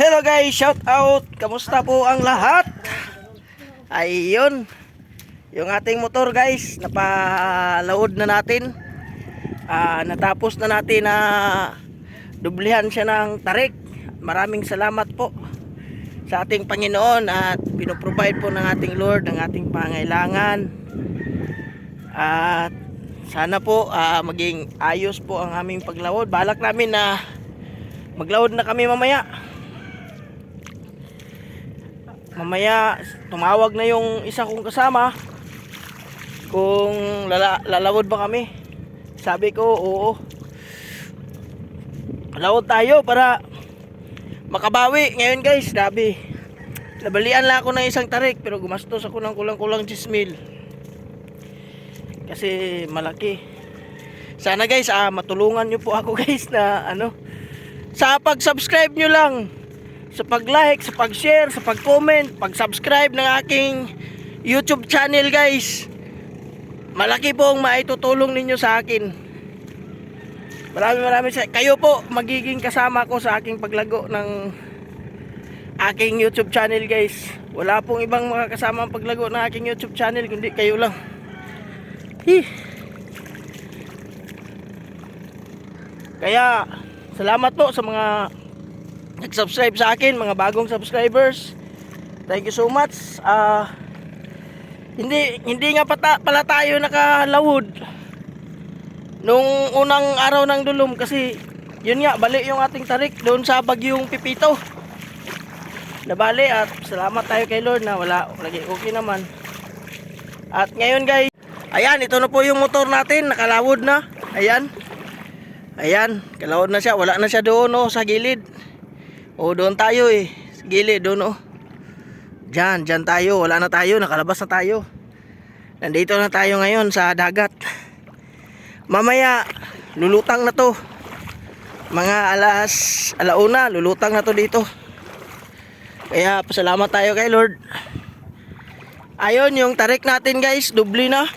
Hello guys, shout out. Kamusta po ang lahat? Ayun. Yung ating motor guys, napaload na natin. Ah, natapos na natin na dublihan siya ng tarik. Maraming salamat po sa ating Panginoon at pinoprovide po ng ating Lord ang ating pangailangan. At sana po ah, maging ayos po ang aming paglawod. Balak namin na maglawod na kami mamaya. Mamaya tumawag na yung isa kong kasama kung lala, lalawod ba kami. Sabi ko, oo. Lawod tayo para makabawi. Ngayon guys, sabi. Nabalian lang ako ng isang tarik pero gumastos ako ng kulang-kulang 10 mil. Kasi malaki. Sana guys, ah, matulungan nyo po ako guys na ano. Sa pag-subscribe nyo lang. Sa pag-like, sa pag-share, sa pag-comment, pag-subscribe ng aking YouTube channel guys. Malaki po ang maitutulong ninyo sa akin. Maraming maraming sa kayo po magiging kasama ko sa aking paglago ng aking YouTube channel guys. Wala pong ibang makakasama ang paglago ng aking YouTube channel kundi kayo lang. Hi. Kaya salamat po sa mga nag-subscribe sa akin, mga bagong subscribers. Thank you so much. Ah hindi hindi nga pata, pala tayo nakalawod. Nung unang araw ng dulum kasi yun nga bali yung ating tarik doon sa bagyong pipito. Nabali at salamat tayo kay Lord na wala lagi okay naman. At ngayon guys ayan ito na po yung motor natin nakalawod na. Ayan. Ayan kalawod na siya wala na siya doon oh, sa gilid o doon tayo eh sa gilid doon oh Diyan, diyan tayo. Wala na tayo. Nakalabas na tayo. Nandito na tayo ngayon sa dagat. Mamaya, lulutang na to. Mga alas, alauna, lulutang na to dito. Kaya, pasalamat tayo kay Lord. Ayun, yung tarik natin guys, dubli na.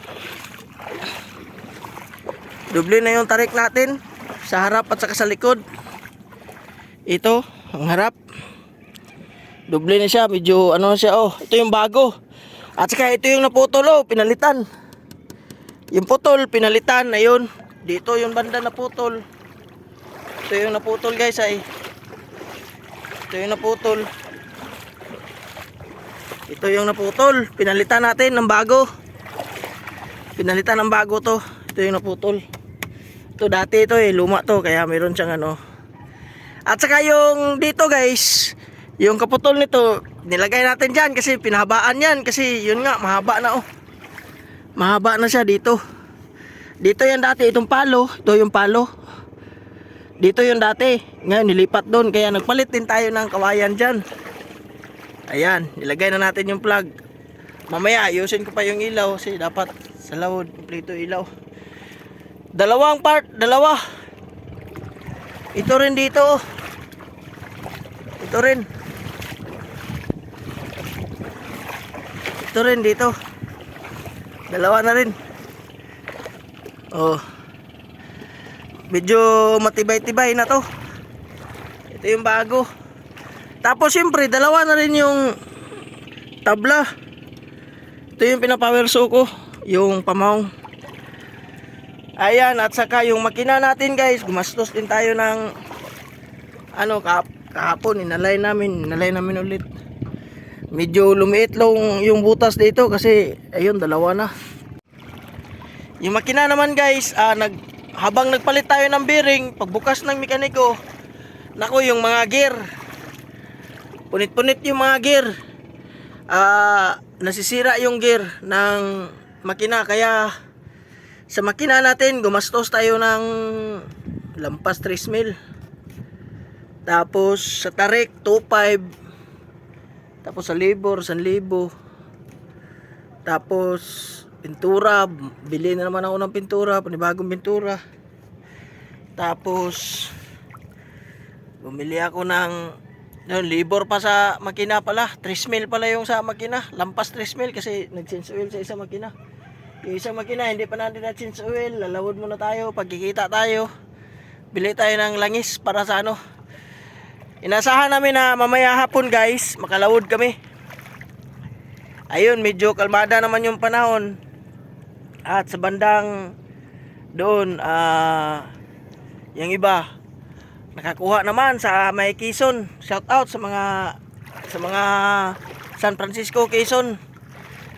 Dubli na yung tarik natin. Sa harap at saka sa likod. Ito, ang harap. Doble na siya, medyo ano na siya oh. Ito yung bago. At saka ito yung naputol oh, pinalitan. Yung putol, pinalitan, ayun. Dito yung banda naputol. Ito yung naputol guys ay. Ito yung naputol. Ito yung naputol. Pinalitan natin ng bago. Pinalitan ng bago to. Ito yung naputol. Ito dati ito eh, luma to. Kaya meron siyang ano. At saka yung dito guys, yung kaputol nito, nilagay natin dyan kasi pinahabaan yan. Kasi yun nga, mahaba na oh. Mahaba na siya dito. Dito yan dati, itong palo. Ito yung palo. Dito yung dati. Ngayon, nilipat doon. Kaya nagpalit din tayo ng kawayan dyan. Ayan, nilagay na natin yung plug. Mamaya, ayusin ko pa yung ilaw. Kasi dapat sa lawod, kompleto ilaw. Dalawang part, dalawa. Ito rin dito oh. Ito rin. Ito rin dito. Dalawa na rin. Oh. Medyo matibay-tibay na to. Ito yung bago. Tapos siyempre, dalawa na rin yung tabla. Ito yung pinapower saw ko. Yung pamaong. Ayan, at saka yung makina natin guys, gumastos din tayo ng ano, kap kahapon inalay namin, inalay namin ulit. Medyo lumiit lang yung butas dito kasi ayun dalawa na. Yung makina naman guys, ah, nag habang nagpalit tayo ng bearing, pagbukas ng mekaniko, nako yung mga gear. Punit-punit yung mga gear. Ah, nasisira yung gear ng makina kaya sa makina natin gumastos tayo ng lampas 3 mil. Tapos sa tarik 2.5 Tapos sa labor 1,000 Tapos pintura, bili na naman ako ng pintura, panibagong pintura. Tapos bumili ako ng yun, labor pa sa makina pala. 3 mil pala yung sa makina. Lampas 3 mil kasi nag-change oil sa isang makina. Yung isang makina, hindi pa natin na-change oil. Lalawod muna tayo. Pagkikita tayo. Bili tayo ng langis para sa ano. Inasahan namin na mamaya hapon guys, makalawod kami. Ayun, medyo kalmada naman yung panahon. At sa bandang doon, ah, yung iba, nakakuha naman sa may Quezon. Shout out sa mga sa mga San Francisco, Quezon.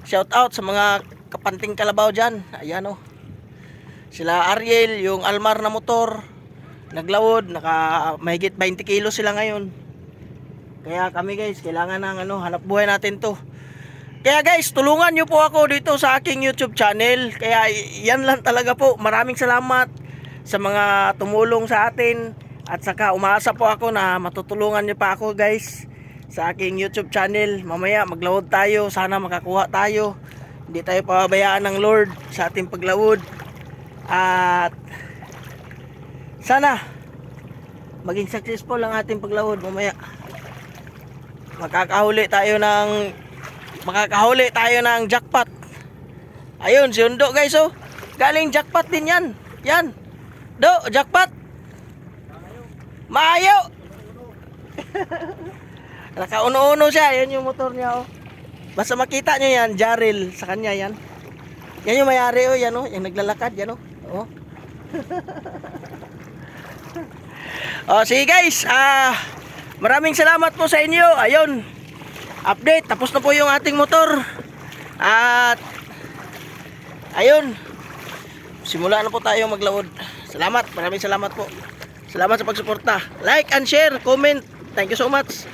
Shout out sa mga kapanting kalabaw dyan. Ayan oh. Sila Ariel, yung Almar na motor. Naglawod, naka mahigit 20 kilo sila ngayon. Kaya kami guys, kailangan ng ano, hanap buhay natin to. Kaya guys, tulungan nyo po ako dito sa aking YouTube channel. Kaya yan lang talaga po. Maraming salamat sa mga tumulong sa atin. At saka umaasa po ako na matutulungan nyo pa ako guys sa aking YouTube channel. Mamaya maglawod tayo. Sana makakuha tayo. Hindi tayo pababayaan ng Lord sa ating paglawod. At sana maging successful ang ating paglawod mamaya. Makakahuli tayo ng makakahuli tayo ng jackpot. Ayun, si Undo guys oh. Galing jackpot din yan. Yan. Do, jackpot. Maayo. Nakauno-uno siya. Yan yung motor niya oh. Basta makita nyo yan, Jaril sa kanya yan. Yan yung mayari oh, yan oh, yung naglalakad yan oh. Oh. oh, sige guys, ah maraming salamat po sa inyo. Ayun. Update, tapos na po yung ating motor. At ayun. Simula na po tayo maglawod. Salamat, maraming salamat po. Salamat sa pagsuporta. Like and share, comment. Thank you so much.